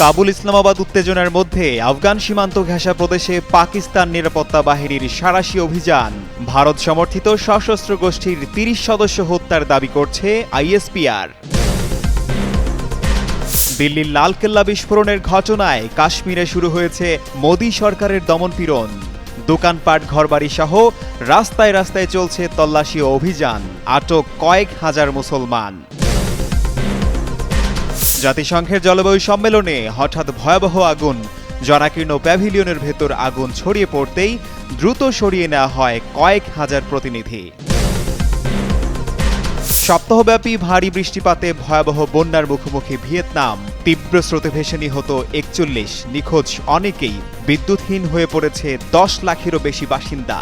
কাবুল ইসলামাবাদ উত্তেজনার মধ্যে আফগান সীমান্ত ঘেঁষা প্রদেশে পাকিস্তান নিরাপত্তা বাহিনীর সারাশি অভিযান। ভারত সমর্থিত সশস্ত্র গোষ্ঠীর তিরিশ সদস্য হত্যার দাবি করছে আইএসপিআর। দিল্লির লালকেল্লা বিস্ফোরণের ঘটনায় কাশ্মীরে শুরু হয়েছে মোদী সরকারের দমনপীড়ন। দোকানপাট, ঘরবাড়ি সহ রাস্তায় রাস্তায় চলছে তল্লাশি অভিযান। আটক কয়েক হাজার মুসলমান। জাতিসংঘের জলবায়ু সম্মেলনে হঠাৎ ভয়াবহ আগুন জনাকীর্ণ প্যাভিলিয়নের ভেতর আগুন ছড়িয়ে পড়তেই দ্রুত সরিয়ে নেওয়া হয় কয়েক হাজার প্রতিনিধি। সপ্তাহব্যাপী ভারী বৃষ্টিপাতে ভয়াবহ বন্যার মুখোমুখি ভিয়েতনাম। তীব্র স্রোতে ভেসে নিহত একচল্লিশ, নিখোঁজ অনেকেই বিদ্যুৎহীন হয়ে পড়েছে দশ লাখেরও বেশি বাসিন্দা।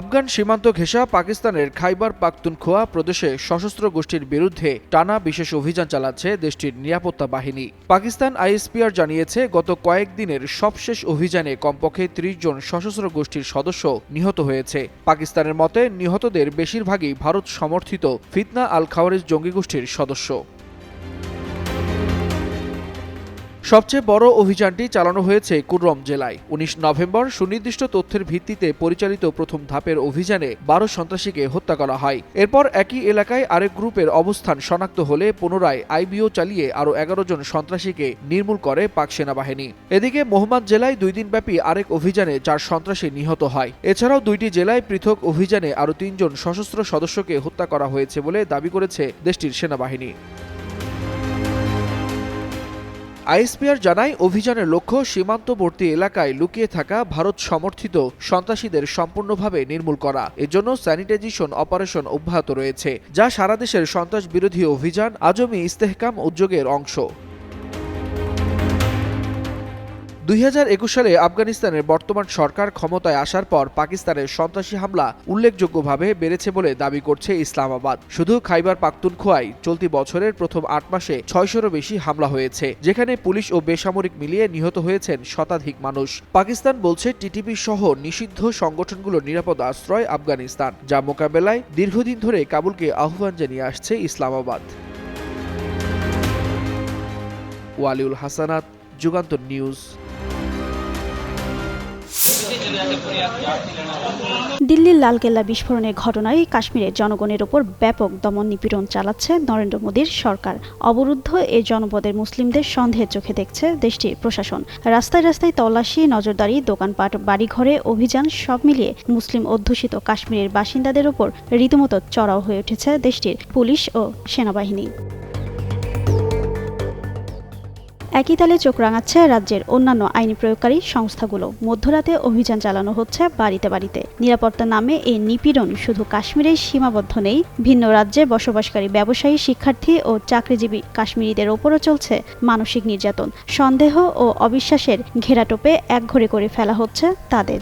আফগান সীমান্ত ঘেঁষা পাকিস্তানের খাইবার পাখতুনখোয়া প্রদেশে সশস্ত্র গোষ্ঠীর বিরুদ্ধে টানা বিশেষ অভিযান চালাচ্ছে দেশটির নিরাপত্তা বাহিনী। পাকিস্তান আইএসপিআর জানিয়েছে, গত কয়েকদিনের সবশেষ অভিযানে কমপক্ষে ত্রিশ জন সশস্ত্র গোষ্ঠীর সদস্য নিহত হয়েছে। পাকিস্তানের মতে, নিহতদের বেশিরভাগই ভারত সমর্থিত ফিতনা আল খাওয়ারিজ জঙ্গি গোষ্ঠীর সদস্য। সবচেয়ে বড় অভিযানটি চালানো হয়েছে কুররম জেলায়। উনিশ নভেম্বর সুনির্দিষ্ট তথ্যের ভিত্তিতে পরিচালিত প্রথম ধাপের অভিযানে বারো সন্ত্রাসীকে হত্যা করা হয়। এরপর একই এলাকায় আরেক গ্রুপের অবস্থান শনাক্ত হলে পুনরায় আইবিও চালিয়ে আরও এগারো জন সন্ত্রাসীকে নির্মূল করে পাক সেনাবাহিনী। এদিকে মোহাম্মদ জেলায় দুই দিনব্যাপী আরেক অভিযানে চার সন্ত্রাসী নিহত হয়। এছাড়াও দুইটি জেলায় পৃথক অভিযানে আরও তিনজন সশস্ত্র সদস্যকে হত্যা করা হয়েছে বলে দাবি করেছে দেশটির সেনাবাহিনী। আইএসপিআর জানায়, অভিযানের লক্ষ্য সীমান্তবর্তী এলাকায় লুকিয়ে থাকা ভারত সমর্থিত সন্ত্রাসীদের সম্পূর্ণভাবে নির্মূল করা। এজন্য স্যানিটাইজেশন অপারেশন অব্যাহত রয়েছে, যা সারা দেশের সন্ত্রাস বিরোধী অভিযান, আজমি ইস্তেহকাম উদ্যোগের অংশ। দুই হাজার একুশ সালে আফগানিস্তানের বর্তমান সরকার ক্ষমতায় আসার পর পাকিস্তানের সন্ত্রাসী হামলা উল্লেখযোগ্যভাবে বেড়েছে বলে দাবি করছে ইসলামাবাদ। শুধু খাইবার পাখতুনখোয়ায় চলতি বছরের প্রথম আট মাসে ছয়শোরও বেশি হামলা হয়েছে, যেখানে পুলিশ ও বেসামরিক মিলিয়ে নিহত হয়েছেন শতাধিক মানুষ। পাকিস্তান বলছে, টিটিপি সহ নিষিদ্ধ সংগঠনগুলোর নিরাপদ আশ্রয় আফগানিস্তান, যা মোকাবেলায় দীর্ঘদিন ধরে কাবুলকে আহ্বান জানিয়ে আসছে ইসলামাবাদ। ওয়ালিউল হাসানাত, যুগান্তর নিউজ। দিল্লির লালকেল্লা বিস্ফোরণের ঘটনায় কাশ্মীরের জনগণের ওপর ব্যাপক দমন নিপীড়ন চালাচ্ছে নরেন্দ্র মোদীর সরকার। অবরুদ্ধ এ জনপদের মুসলিমদের সন্দেহের চোখে দেখছে দেশটির প্রশাসন। রাস্তায় রাস্তায় তল্লাশি, নজরদারি, দোকানপাট, বাড়িঘরে অভিযান সব মিলিয়ে মুসলিম অধ্যুষিত কাশ্মীরের বাসিন্দাদের ওপর রীতিমতো চড়াও হয়ে উঠেছে দেশটির পুলিশ ও সেনাবাহিনী। একই তালে চোখ রাঙাচ্ছে রাজ্যের অন্যান্য আইনি প্রয়োগকারী সংস্থাগুলো। মধ্যরাতে অভিযান চালানো হচ্ছে বাড়িতে বাড়িতে। নিরাপত্তা নামে এই নিপীড়ন শুধু কাশ্মীরেই সীমাবদ্ধ নেই। ভিন্ন রাজ্যে বসবাসকারী ব্যবসায়ী, শিক্ষার্থী ও চাকরিজীবী কাশ্মীরিদের ওপরও চলছে মানসিক নির্যাতন। সন্দেহ ও অবিশ্বাসের ঘেরাটোপে একঘরে করে ফেলা হচ্ছে তাদের।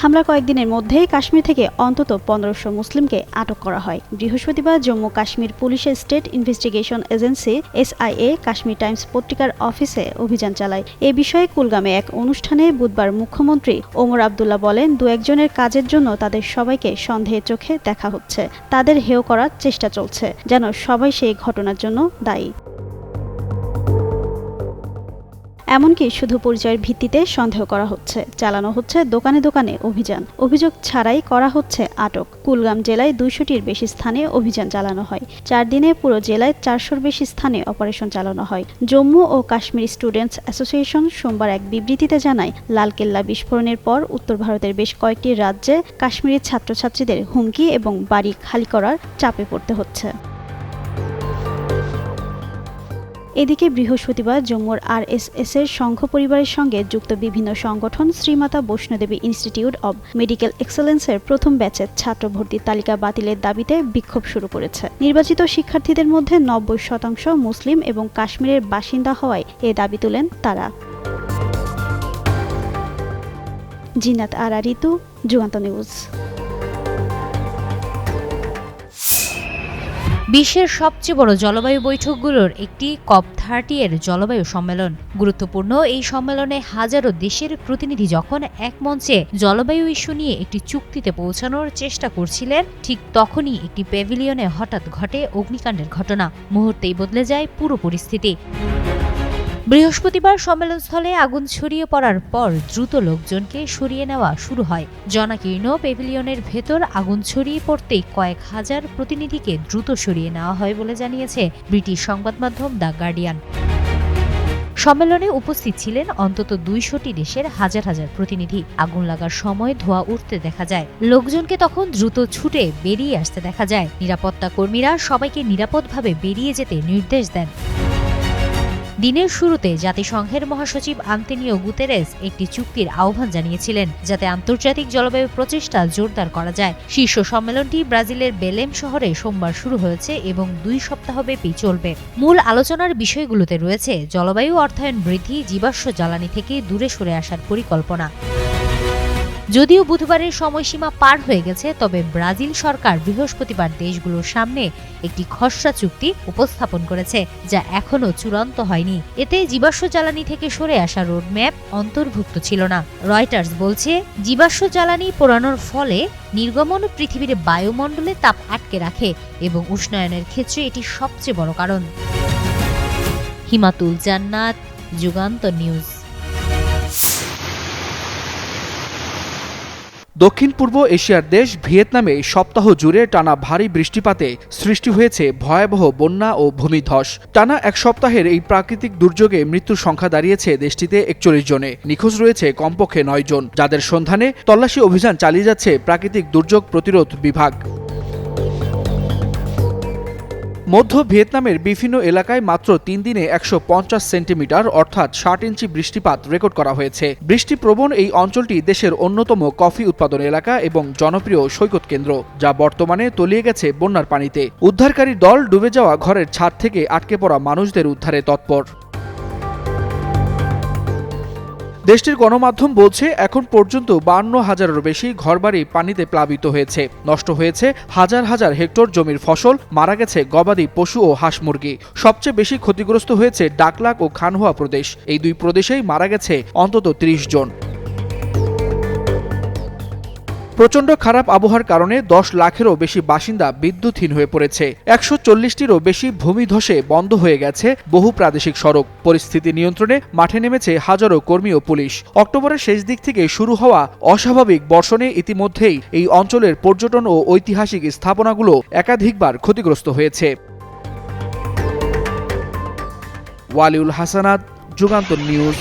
হামলার কয়েকদিনের মধ্যেই কাশ্মীর থেকে অন্তত পনেরোশো মুসলিমকে আটক করা হয়। বৃহস্পতিবার জম্মু কাশ্মীর পুলিশের State Investigation Agency SIA Kashmir Times পত্রিকার অফিসে অভিযান চালায়। এ বিষয়ে কুলগামে এক অনুষ্ঠানে বুধবার মুখ্যমন্ত্রী ওমর আবদুল্লাহ বলেন, দু একজনের কাজের জন্য তাদের সবাইকে সন্দেহের চোখে দেখা হচ্ছে। তাদের হেয় করার চেষ্টা চলছে, যেন সবাই সেই ঘটনার জন্য দায়ী। এমনকি শুধু পরিচয়ের ভিত্তিতে সন্দেহ করা হচ্ছে, চালানো হচ্ছে দোকানে দোকানে অভিযান। অভিযোগ ছাড়াই করা হচ্ছে আটক। কুলগাম জেলায় দুইশোটির বেশি স্থানে অভিযান চালানো হয়। চার দিনে পুরো জেলায় চারশোর বেশি স্থানে অপারেশন চালানো হয়। জম্মু ও কাশ্মীর স্টুডেন্টস অ্যাসোসিয়েশন সোমবার এক বিবৃতিতে জানায়, লালকেল্লা বিস্ফোরণের পর উত্তর ভারতের বেশ কয়েকটি রাজ্যে কাশ্মীরের ছাত্রছাত্রীদের হুমকি এবং বাড়ি খালি করার চাপে পড়তে হচ্ছে। এদিকে বৃহস্পতিবার জম্মুর আর এস এর সংঘ পরিবারের সঙ্গে যুক্ত বিভিন্ন সংগঠন Shri Mata Vaishno Devi Institute of Medical এক্সেলেন্সের প্রথম ব্যাচের ছাত্র ভর্তির তালিকা বাতিলের দাবিতে বিক্ষোভ শুরু করেছে। নির্বাচিত শিক্ষার্থীদের মধ্যে নব্বই শতাংশ মুসলিম এবং কাশ্মীরের বাসিন্দা হওয়ায় এ দাবি তোলেন তারা। জিনাত আরা, ঋতু, যুগান্ত নিউজ। বিশ্বের সবচেয়ে বড় জলবায়ু বৈঠকগুলোর একটি কপ থার্টি এর জলবায়ু সম্মেলন। গুরুত্বপূর্ণ এই সম্মেলনে হাজারো দেশের প্রতিনিধি যখন এক মঞ্চে জলবায়ু ইস্যু নিয়ে একটি চুক্তিতে পৌঁছানোর চেষ্টা করছিলেন, ঠিক তখনই একটি প্যাভিলিয়নে হঠাৎ ঘটে অগ্নিকাণ্ডের ঘটনা। মুহূর্তেই বদলে যায় পুরো পরিস্থিতি। বৃহস্পতিবার সম্মেলনস্থলে আগুন ছড়িয়ে পড়ার পর দ্রুত লোকজনকে সরিয়ে নেওয়া শুরু হয়। জনাকীর্ণ পেভিলিয়নের ভেতর আগুন ছড়িয়ে পড়তেই কয়েক হাজার প্রতিনিধিকে দ্রুত সরিয়ে নেওয়া হয় বলে জানিয়েছে ব্রিটিশ সংবাদ মাধ্যম দ্য গার্ডিয়ান। সম্মেলনে উপস্থিত ছিলেন অন্তত দুইশোটি দেশের হাজার হাজার প্রতিনিধি। আগুন লাগার সময় ধোঁয়া উঠতে দেখা যায়। লোকজনকে তখন দ্রুত ছুটে বেরিয়ে আসতে দেখা যায়। নিরাপত্তা কর্মীরা সবাইকে নিরাপদভাবে বেরিয়ে যেতে নির্দেশ দেন। দিনের শুরুতে জাতিসংঘের মহাসচিব আন্তনিও গুতেরেস একটি চুক্তির আহ্বান জানিয়েছিলেন, যাতে আন্তর্জাতিক জলবায়ু প্রচেষ্টা জোরদার করা যায়। শীর্ষ সম্মেলনটি ব্রাজিলের বেলেম শহরে সোমবার শুরু হয়েছে এবং দুই সপ্তাহব্যাপী চলবে। মূল আলোচনার বিষয়গুলোতে রয়েছে জলবায়ু অর্থায়ন বৃদ্ধি, জীবাশ্ম জ্বালানি থেকে দূরে সরে আসার পরিকল্পনা। যদিও বুধবারের সময়সীমা পার হয়ে গেছে, তবে ব্রাজিল সরকার বৃহস্পতিবার দেশগুলোর সামনে একটি খসড়া চুক্তি উপস্থাপন করেছে, যা এখনও চূড়ান্ত হয়নি। এতে জীবাশ্ম জ্বালানি থেকে সরে আসা রোডম্যাপ অন্তর্ভুক্ত ছিল না। রয়টার্স বলছে, জীবাশ্ম জ্বালানি পোড়ানোর ফলে নির্গমন পৃথিবীর বায়ুমণ্ডলে তাপ আটকে রাখে এবং উষ্ণায়নের ক্ষেত্রে এটি সবচেয়ে বড় কারণ। হিমাতুল জান্নাত, যুগান্ত নিউজ। দক্ষিণ পূর্ব এশিয়ার দেশ ভিয়েতনামে সপ্তাহ জুড়ে টানা ভারী বৃষ্টিপাতে সৃষ্টি হয়েছে ভয়াবহ বন্যা ও ভূমিধস। টানা এক সপ্তাহের এই প্রাকৃতিক দুর্যোগে মৃত্যুর সংখ্যা দাঁড়িয়েছে দেশটিতে একচল্লিশ জনে। নিখোঁজ রয়েছে কমপক্ষে নয় জন, যাদের সন্ধানে তল্লাশি অভিযান চালিয়ে যাচ্ছে প্রাকৃতিক দুর্যোগ প্রতিরোধ বিভাগ। মধ্য ভিয়েতনামের বিভিন্ন এলাকায় মাত্র তিন দিনে একশো পঞ্চাশ সেন্টিমিটার, অর্থাৎ ষাট ইঞ্চি বৃষ্টিপাত রেকর্ড করা হয়েছে। বৃষ্টিপ্রবণ এই অঞ্চলটি দেশের অন্যতম কফি উৎপাদন এলাকা এবং জনপ্রিয় সৈকত কেন্দ্র, যা বর্তমানে তলিয়ে গেছে বন্যার পানিতে। উদ্ধারকারী দল ডুবে যাওয়া ঘরের ছাদ থেকে আটকে পড়া মানুষদের উদ্ধারে তৎপর। দেশটির গণমাধ্যম বলছে, এখন পর্যন্ত বান্ন হাজারেরও বেশি ঘরবাড়ি পানিতে প্লাবিত হয়েছে। নষ্ট হয়েছে হাজার হাজার হেক্টর জমির ফসল, মারা গেছে গবাদি পশু ও হাঁস মুরগি। সবচেয়ে বেশি ক্ষতিগ্রস্ত হয়েছে ডাকলাক ও খানহুয়া প্রদেশ। এই দুই প্রদেশেই মারা গেছে অন্তত ত্রিশ জন। প্রচণ্ড খারাপ আবহাওয়ার কারণে দশ লাখেরও বেশি বাসিন্দা বিদ্যুৎহীন হয়ে পড়েছে। একশো চল্লিশটিরও বেশি ভূমিধসে বন্ধ হয়ে গেছে বহু প্রাদেশিক সড়ক। পরিস্থিতি নিয়ন্ত্রণে মাঠে নেমেছে হাজারো কর্মী ও পুলিশ। অক্টোবরের শেষ দিক থেকে শুরু হওয়া অস্বাভাবিক বর্ষণে ইতিমধ্যেই এই অঞ্চলের পর্যটন ও ঐতিহাসিক স্থাপনাগুলো একাধিকবার ক্ষতিগ্রস্ত হয়েছে। ওয়ালিউল হাসানাত, যুগান্তর নিউজ।